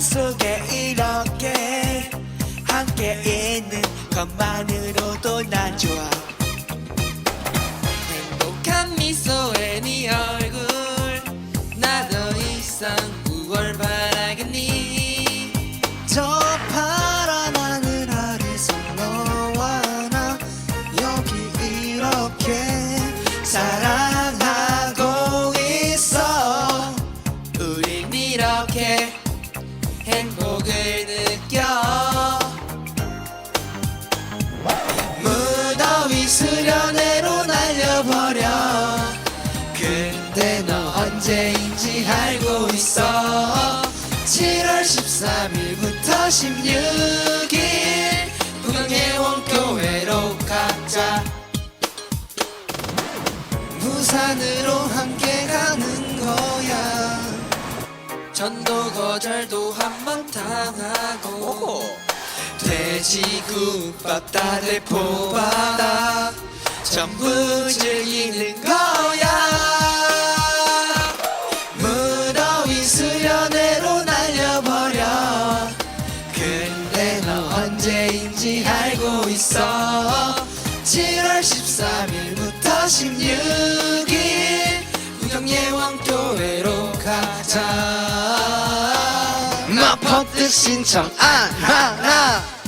속에 이렇게 함께 있는 것만으로도 난 좋아. 행복한 미소의 네 얼굴 나더 이상 무얼 바라겠니 저 파란 하늘 아래서 너와 나 여기 이렇게 사랑하고 있어. 우린 이렇게 행복을 느껴. 무더위 수련회로 날려버려. 근데 너 언제인지 알고 있어. 7월 13일부터 16일 구경의 원교회로 가자. 부산으로 함께 가는 전도 거절도 한 번 당하고 돼지국밥 다대포 바다. 전부 즐기는 거야. 무더위 수련회로 날려버려. 근데 너 언제인지 알고 있어. 7월 13일부터 16일 가자 마포트 신청. 안 하나